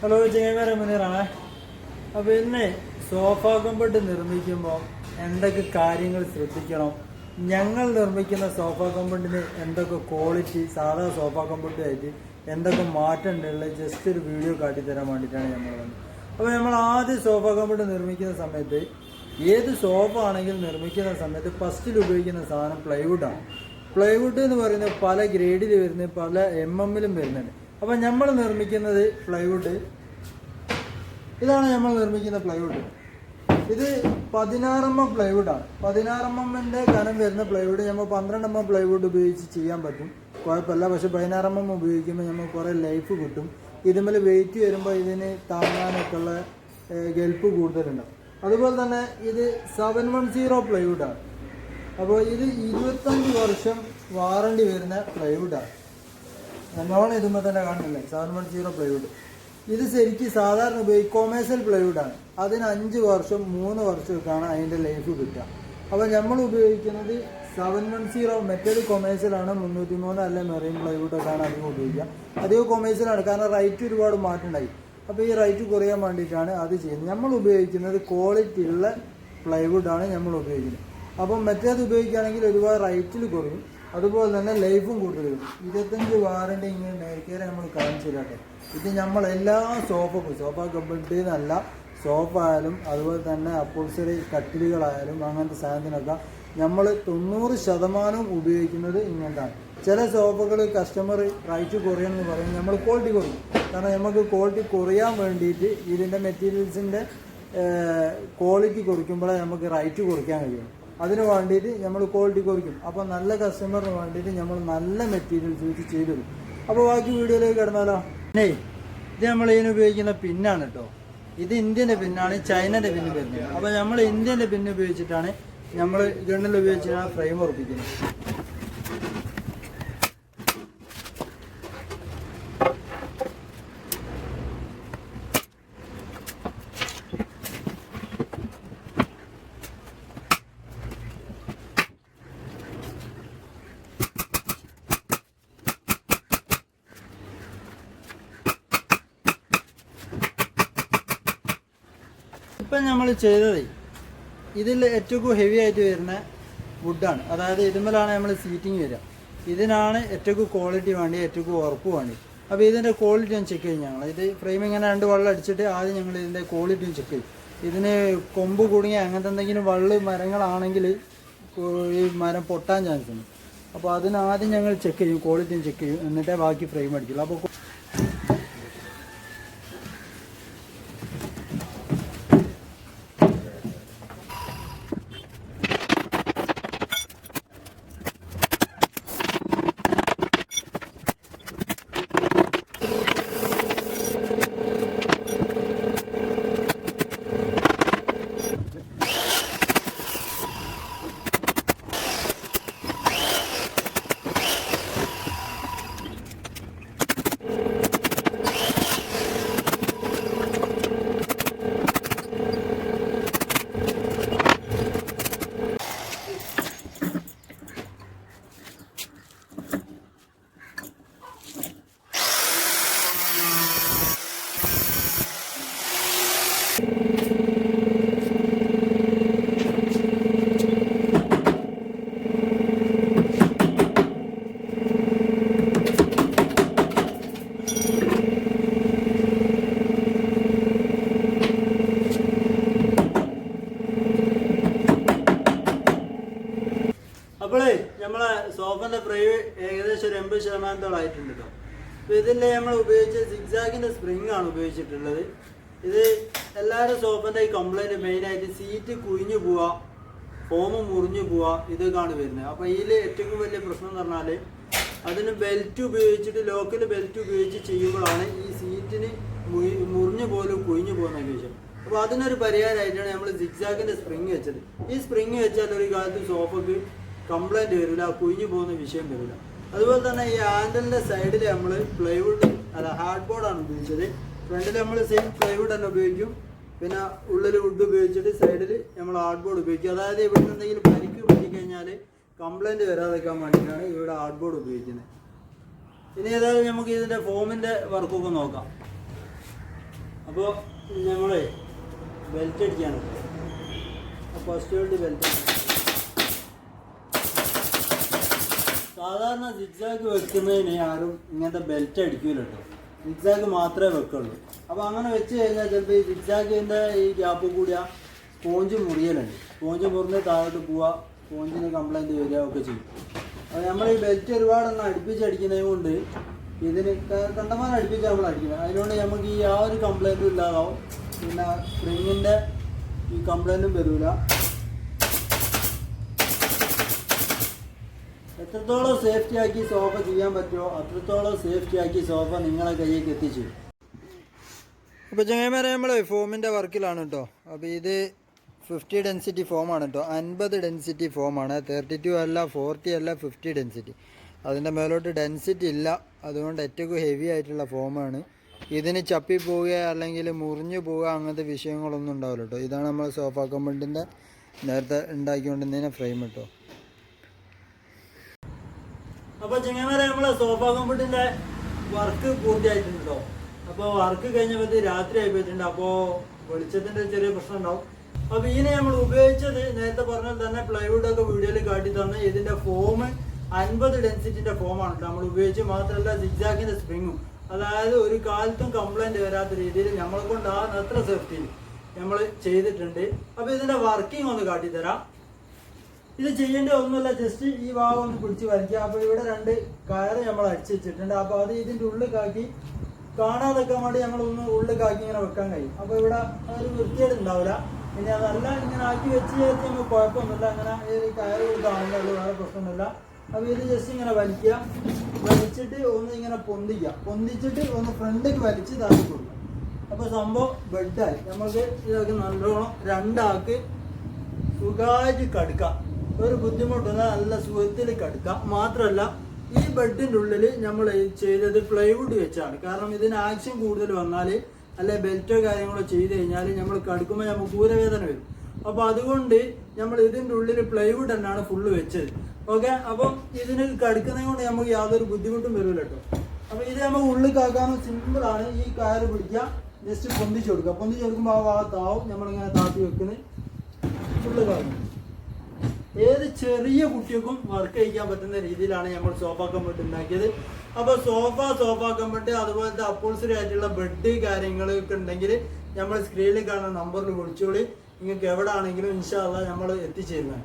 Hello ജയമാര മുനീറാണേ അപ്പോൾ ഇന്ന് sofa കമ്പട്ട് നിർമ്മിക്കുമ്പോൾ എന്തൊക്കെ കാര്യങ്ങൾ ശ്രദ്ധിക്കണം? ഞങ്ങൾ നിർമ്മിക്കുന്ന സോഫ കമ്പട്ടിന് എന്തൊക്കെ ക്വാളിറ്റി സാധാ സോഫ കമ്പട്ടുമായിട്ട് എന്തൊക്കെ മാറ്റം ഉണ്ടുള്ള ജസ്റ്റ് ഒരു വീഡിയോ കാട്ടിത്തരാൻ വേണ്ടിയിട്ടാണ് നമ്മൾ വന്നത്. അപ്പോൾ നമ്മൾ ആദ്യം സോഫ കമ്പട്ട് നിർമ്മിക്കുന്ന സമയത്ത് ഏത് സോഫ ആണെങ്കിലും നിർമ്മിക്കുന്ന സമയത്ത് ഫസ്റ്റിൽ ഉപയോഗിക്കുന്ന സാധനം പ്ലൈവുഡാണ് പ്ലൈവുഡ് എന്ന് പറയുന്നത് പല ഗ്രേഡിൽ വരുന്ന പല എം എമ്മിലും വരുന്നുണ്ട്. അപ്പം നമ്മൾ നിർമ്മിക്കുന്നത് പ്ലൈവുഡ് ഇതാണ് നമ്മൾ നിർമ്മിക്കുന്ന പ്ലൈവുഡ് ഇത് പതിനാറ് എം എം പ്ലൈവുഡാണ് എമ്മിന്റെ കനം വരുന്ന പ്ലൈവുഡ് നമ്മൾ എം പ്ലൈവുഡ് ഉപയോഗിച്ച് ചെയ്യാൻ പറ്റും. കുഴപ്പമില്ല. പക്ഷെ പതിനാറ് എം എം ഉപയോഗിക്കുമ്പോൾ നമ്മൾ കുറേ ലൈഫ് കിട്ടും. ഇതുമേൽ വെയിറ്റ് വരുമ്പോൾ ഇതിന് താങ്ങാനൊക്കെ ഉള്ള ഗൾപ്പ് കൂടുതലുണ്ടാവും അതുപോലെ തന്നെ ഇത് സെവൻ വൺ സീറോ പ്ലൈവുഡാണ് അപ്പോൾ ഇത് ഇരുപത്തഞ്ച് വർഷം വാറണ്ടി വരുന്ന പ്ലൈവുഡാണ് നല്ലോണം ഇതുമ്പോൾ തന്നെ കാണുന്നില്ലേ? സെവൻ വൺ സീറോ പ്ലൈവുഡ് ഇത് ശരിക്കും സാധാരണ ഉപയോഗിക്കും കൊമേഴ്സ്യൽ പ്ലൈവുഡാണ് അതിന് അഞ്ച് വർഷം മൂന്ന് വർഷമൊക്കെയാണ് അതിന്റെ ലൈഫ് കിട്ടുക. അപ്പോൾ നമ്മൾ ഉപയോഗിക്കുന്നത് സെവൻ വൺ സീറോ മെറ്റൽ കൊമേഴ്സ്യലാണ് മുന്നൂറ്റി മൂന്ന് അല്ലെ മെറീൻ പ്ലൈവുഡൊക്കെയാണ് അധികം ഉപയോഗിക്കുക. അധികം കൊമേഴ്സ്യലാണ് കാരണം റൈറ്റ് ഒരുപാട് മാറ്റുണ്ടായി അപ്പോൾ ഈ റൈറ്റ് കുറയാൻ വേണ്ടിയിട്ടാണ് അത് ചെയ്യുന്നത്. നമ്മൾ ഉപയോഗിക്കുന്നത് ക്വാളിറ്റി ഉള്ള പ്ലൈവുഡാണ് നമ്മൾ ഉപയോഗിക്കുന്നത്. അപ്പം മറ്റേത് ഉപയോഗിക്കുകയാണെങ്കിൽ ഒരുപാട് റൈറ്റിൽ കുറയും. അതുപോലെ തന്നെ ലൈഫും കൂടുതൽ വരും. ഇരുപത്തഞ്ച് വാറണ്ടി ഇങ്ങനെ നേരത്തെ നമ്മൾ കാണിച്ചു തരാട്ടെ ഇത് നമ്മൾ എല്ലാ സോഫക്കും സോഫ കമ്പനി എന്നല്ല സോഫ ആയാലും അതുപോലെ തന്നെ അപ്പോൾസറി കട്ടിലുകളായാലും അങ്ങനത്തെ സാധനത്തിനൊക്കെ നമ്മൾ തൊണ്ണൂറ് ശതമാനവും ഉപയോഗിക്കുന്നത് ഇങ്ങനത്താണ്. ചില സോഫകൾ കസ്റ്റമർ റൈറ്റ് കുറയണമെന്ന് പറയും. നമ്മൾ ക്വാളിറ്റി കുറയും. കാരണം നമുക്ക് ക്വാളിറ്റി കുറയാൻ വേണ്ടിയിട്ട് ഇതിന്റെ മെറ്റീരിയൽസിന്റെ ക്വാളിറ്റി കുറയ്ക്കുമ്പോഴേ നമുക്ക് റൈറ്റ് കുറയ്ക്കാൻ കഴിയും അതിന് വേണ്ടിയിട്ട് നമ്മൾ ക്വാളിറ്റി കുറയ്ക്കും. അപ്പോൾ നല്ല കസ്റ്റമറിന് വേണ്ടിയിട്ട് നമ്മൾ നല്ല മെറ്റീരിയൽ ചൂസ് ചെയ്തു അപ്പോൾ ബാക്കി വീഡിയോയിലേക്ക് കിടന്നാലോ? പിന്നെ ഇത് നമ്മൾ ഇതിന് ഉപയോഗിക്കുന്ന പിന്നാണ് കേട്ടോ ഇത് ഇന്ത്യന്റെ പിന്നാണ് ചൈനന്റെ പിന്ന് വരുന്നത്. അപ്പോൾ നമ്മൾ ഇന്ത്യന്റെ പിന്ന് ഉപയോഗിച്ചിട്ടാണ് നമ്മൾ ഗണ്ണിൽ ഉപയോഗിച്ചിട്ടാണ് ഫ്രെയിം ഉറപ്പിക്കുന്നത്. ഇപ്പം നമ്മൾ ചെയ്തത് ഇതിൽ ഏറ്റവും ഹെവി ആയിട്ട് വരുന്ന വുഡാണ് അതായത് ഇരുമ്പലാണ് നമ്മൾ സീറ്റിംഗ് വരിക. ഇതിനാണ് ഏറ്റവും ക്വാളിറ്റി വേണ്ടി ഏറ്റവും ഉറപ്പ് വേണ്ടി അപ്പോൾ ഇതിന്റെ ക്വാളിറ്റി ഒന്ന് ചെക്ക് ചെയ്യും ഞങ്ങൾ. ഇത് ഫ്രെയിം ഇങ്ങനെ രണ്ട് വെള്ളം അടിച്ചിട്ട് ആദ്യം ഞങ്ങൾ ഇതിന്റെ ക്വാളിറ്റി ചെക്ക് ചെയ്യും. ഇതിന് കൊമ്പ് കുടുങ്ങിയ അങ്ങനത്തെ എന്തെങ്കിലും വള്ള് മരങ്ങളാണെങ്കിൽ ഈ മരം പൊട്ടാൻ ചാൻസ് ഉണ്ട്. അപ്പോൾ അതിനാദ്യം ഞങ്ങൾ ചെക്ക് ചെയ്യും ക്വാളിറ്റിയും ചെക്ക് ചെയ്യും. എന്നിട്ടേ ബാക്കി ഫ്രെയിം അടിക്കുള്ളൂ. അപ്പോൾ എൺപത് ശതമാനത്തോളം ആയിട്ടുണ്ട് കേട്ടോ അപ്പോൾ ഇതിന്റെ നമ്മൾ ഉപയോഗിച്ച സിക്സാഗിന്റെ സ്പ്രിംഗ് ആണ് ഉപയോഗിച്ചിട്ടുള്ളത്. ഇത് എല്ലാവരും സോഫന്റെ ഈ കംപ്ലൈന്റ് മെയിനായിട്ട് സീറ്റ് കുഴിഞ്ഞു പോവാ ഫോം മുറിഞ്ഞു പോവാ ഇതൊക്കെയാണ് വരുന്നത്. അപ്പോൾ ഇതിൽ ഏറ്റവും വലിയ പ്രശ്നം എന്ന് പറഞ്ഞാൽ അതിന് ബെൽറ്റ് ഉപയോഗിച്ചിട്ട് ലോക്കൽ ബെൽറ്റ് ഉപയോഗിച്ച് ചെയ്യുമ്പോഴാണ് ഈ സീറ്റിന് മുറിഞ്ഞു പോലും കുഴിഞ്ഞു പോകുന്ന വിഷയം അപ്പോൾ അതിനൊരു പരിഹാരമായിട്ടാണ് നമ്മൾ സിക്സാഗിന്റെ സ്പ്രിങ് വെച്ചത്. ഈ സ്പ്രിങ് വെച്ചാൽ ഒരു കാലത്ത് സോഫക്ക് കംപ്ലൈന്റ് വരില്ല കുഴിഞ്ഞു പോകുന്ന വിഷയം വരില്ല. അതുപോലെ തന്നെ ഈ ആൻഡലിന്റെ സൈഡിൽ നമ്മൾ പ്ലൈവുഡ് അല്ല ഹാർഡ് ബോർഡാണ് ഉപയോഗിച്ചത്. ഫ്രണ്ടിൽ നമ്മൾ സെയിം പ്ലൈവുഡ് തന്നെ ഉപയോഗിക്കും. പിന്നെ ഉള്ളിൽ വുഡ് ഉപയോഗിച്ചിട്ട് സൈഡിൽ നമ്മൾ ഹാർഡ് ബോർഡ് ഉപയോഗിക്കും. അതായത് ഇവിടെ നിന്ന് എന്തെങ്കിലും പരിക്ക് പറ്റിക്കഴിഞ്ഞാൽ കംപ്ലൈന്റ് വരാതിരിക്കാൻ വേണ്ടിയിട്ടാണ് ഇവിടെ ഹാർഡ് ബോർഡ് ഉപയോഗിക്കുന്നത്. ഇനി ഏതായാലും നമുക്ക് ഇതിന്റെ ഫോമിന്റെ വർക്കൊക്കെ നോക്കാം. അപ്പോൾ നമ്മൾ ബെൽറ്റ് അടിക്കാണ് ഫസ്റ്റ് ബെൽറ്റ് സാധാരണ സിക്സാക്ക് വെക്കുന്നതിന് ആരും ഇങ്ങനത്തെ ബെൽറ്റ് അടിക്കൂല കേട്ടോ മാത്രമേ വെക്കുള്ളൂ. അപ്പോൾ അങ്ങനെ വെച്ച് കഴിഞ്ഞാൽ ചിലപ്പോൾ ഈ സിക്സാക്കിന്റെ ഈ ഗ്യാപ്പ് കൂടിയ സ്പോഞ്ച് മുറിയലുണ്ട്. സ്പോഞ്ച് മുറിഞ്ഞ് താഴോട്ട് പോവുക സ്പോഞ്ചിന് കംപ്ലൈന്റ് വരിക ഒക്കെ ചെയ്യും. അപ്പോൾ നമ്മൾ ഈ ബെൽറ്റ് ഒരുപാടെണ്ണം അടുപ്പിച്ചടിക്കുന്നത് കൊണ്ട് ഇതിന് കണ്ടമാനം അടുപ്പിച്ച് നമ്മൾ അടിക്കുന്നത്. അതിനുകൊണ്ട് നമുക്ക് ഈ ആ ഒരു കംപ്ലൈന്റും ഇല്ലാതാവും. പിന്നെ സ്പ്രിങ്ങിന്റെ ഈ കംപ്ലൈന്റും വരില്ല എത്രത്തോളം സേഫ്റ്റി ആക്കി സോഫ ചെയ്യാൻ പറ്റുമോ അത്രത്തോളം സേഫ്റ്റി ആക്കി സോഫ നിങ്ങളെ കയ്യിലേക്ക് എത്തിച്ചു. അപ്പോൾ ചങ്ങന്മാരെ നമ്മൾ ഫോമിന്റെ വർക്കിലാണ് കേട്ടോ അപ്പോൾ ഇത് ഫിഫ്റ്റി ഡെൻസിറ്റി ഫോമാണ് കേട്ടോ അൻപത് ഡെൻസിറ്റി ഫോമാണ് തേർട്ടി ടു അല്ല ഫോർട്ടി അല്ല ഫിഫ്റ്റി ഡെൻസിറ്റി അതിന്റെ മേലോട്ട് ഡെൻസിറ്റി ഇല്ല. അതുകൊണ്ട് ഏറ്റവും ഹെവി ആയിട്ടുള്ള ഫോമാണ് ഇതിന് ചപ്പി പോവുക അല്ലെങ്കിൽ മുറിഞ്ഞു പോവുക അങ്ങനത്തെ വിഷയങ്ങളൊന്നും ഉണ്ടാവില്ല കേട്ടോ ഇതാണ് നമ്മൾ സോഫ കമ്പിന്റെ നേരത്തെ ഉണ്ടാക്കിക്കൊണ്ടിരുന്നതിനെ ഫ്രെയിം കേട്ടോ അപ്പൊ ചെങ്ങന്മാരെ നമ്മളെ സോഫ കമ്പ്യൂട്ടിന്റെ വർക്ക് പൂർത്തിയായിട്ടുണ്ടോ അപ്പൊ വർക്ക് കഴിഞ്ഞപ്പോ രാത്രി ആയി പോയിട്ടുണ്ട് അപ്പോ വെളിച്ചത്തിന്റെ ചെറിയ പ്രശ്നം ഉണ്ടാവും. അപ്പൊ ഇതിനെ നമ്മൾ ഉപയോഗിച്ചത് നേരത്തെ പറഞ്ഞാൽ തന്നെ പ്ലൈവുഡ് ഒക്കെ വീഡിയോയിൽ കാട്ടി തന്ന ഇതിന്റെ ഫോം അൻപത് ഡെൻസിറ്റിന്റെ ഫോമാണ് നമ്മൾ ഉപയോഗിച്ച് മാത്രമല്ല സിഗ്സാക്കിന്റെ സ്പ്രിങ്ങും അതായത് ഒരു കാലത്തും കംപ്ലൈന്റ് വരാത്ത രീതിയിൽ നമ്മളെ കൊണ്ടാകുന്ന അത്ര സേഫ്റ്റിയിൽ നമ്മൾ ചെയ്തിട്ടുണ്ട്. അപ്പൊ ഇതിന്റെ വർക്കിംഗ് ഒന്ന് കാട്ടിത്തരാം. ഇത് ചെയ്യേണ്ട ഒന്നുമില്ല. ജസ്റ്റ് ഈ ഭാഗം ഒന്ന് പിടിച്ച് വരയ്ക്കുക. അപ്പൊ ഇവിടെ രണ്ട് കയറ് നമ്മൾ അടിച്ചു വെച്ചിട്ടുണ്ട്. അപ്പൊ അത് ഇതിന്റെ ഉള്ളിലാക്കി കാണാതെക്കാൻ വേണ്ടി നമ്മൾ ഒന്ന് ഉള്ളിലാക്കി ഇങ്ങനെ വെക്കാൻ കഴിയും. അപ്പൊ ഇവിടെ ഒരു വൃത്തിയേട് ഉണ്ടാവില്ല. ഇനി അതല്ല ഇങ്ങനെ ആക്കി വെച്ച് ചേർത്ത് നമുക്ക് കുഴപ്പമൊന്നുമില്ല. അങ്ങനെ ഈ കയറ് അത് വേറെ പ്രശ്നമൊന്നുമില്ല. അപ്പൊ ഇത് ജസ്റ്റ് ഇങ്ങനെ വലിക്കുക. വലിച്ചിട്ട് ഒന്ന് ഇങ്ങനെ പൊന്തിക്കുക. പൊന്തിച്ചിട്ട് ഒന്ന് ഫ്രണ്ടിലേക്ക് വലിച്ച് താഴെ കൊടുക്കുക. അപ്പൊ സംഭവം ബെഡായി നമുക്ക് ഇതൊക്കെ നല്ലോണം രണ്ടാക്ക് സുഖമായിട്ട് കടുക്കാം. ഒരു ബുദ്ധിമുട്ടില്ല നല്ല സുഖത്തിൽ അടുക്കാം. മാത്രമല്ല ഈ ബെഡിന്റെ ഉള്ളിൽ നമ്മൾ ചെയ്തത് പ്ലൈവുഡ് വെച്ചാണ്. കാരണം ഇതിന് ആക്ഷൻ കൂടുതൽ വന്നാൽ അല്ലെ ബെൽറ്റോ കാര്യങ്ങളോ ചെയ്ത് കഴിഞ്ഞാൽ നമ്മൾ കടുക്കുമ്പോൾ നമുക്ക് ഊരവേദന വരും. അപ്പൊ അതുകൊണ്ട് നമ്മൾ ഇതിന്റെ ഉള്ളിൽ പ്ലൈവുഡ് തന്നെയാണ് ഫുള്ള് വെച്ചത്. ഓക്കെ? അപ്പം ഇതിന് കടുക്കുന്നത് കൊണ്ട് നമുക്ക് യാതൊരു ബുദ്ധിമുട്ടും വരില്ല കേട്ടോ. അപ്പൊ ഇത് നമുക്ക് ഉള്ളിൽ കാക്കാനും സിമ്പിൾ ആണ്. ഈ കയറ് പിടിക്കുക. ജസ്റ്റ് പൊന്തിച്ച് കൊടുക്കുക. പൊന്തിച്ച് കൊടുക്കുമ്പോൾ ആ ഭാഗത്താവും. നമ്മളിങ്ങനെ താത്തി വെക്കുന്നത് ഫുള്ള് കാക്കും ഏത് ചെറിയ കുട്ടികൾക്കും വർക്ക് ചെയ്യിക്കാൻ പറ്റുന്ന രീതിയിലാണ് നമ്മൾ സോഫ കമ്പട്ട് ഉണ്ടാക്കിയത്. അപ്പൊ സോഫ സോഫ കമ്പട്ട് അതുപോലത്തെ അപ്പോൾസറി ആയിട്ടുള്ള ബെഡ് കാര്യങ്ങളൊക്കെ ഉണ്ടെങ്കിൽ നമ്മൾ സ്ക്രീനിൽ കാണുന്ന നമ്പറിൽ വിളിച്ചോളി. നിങ്ങൾക്ക് എവിടെ ആണെങ്കിലും ഇൻഷാല്ല നമ്മൾ എത്തിച്ചേരുന്നതാണ്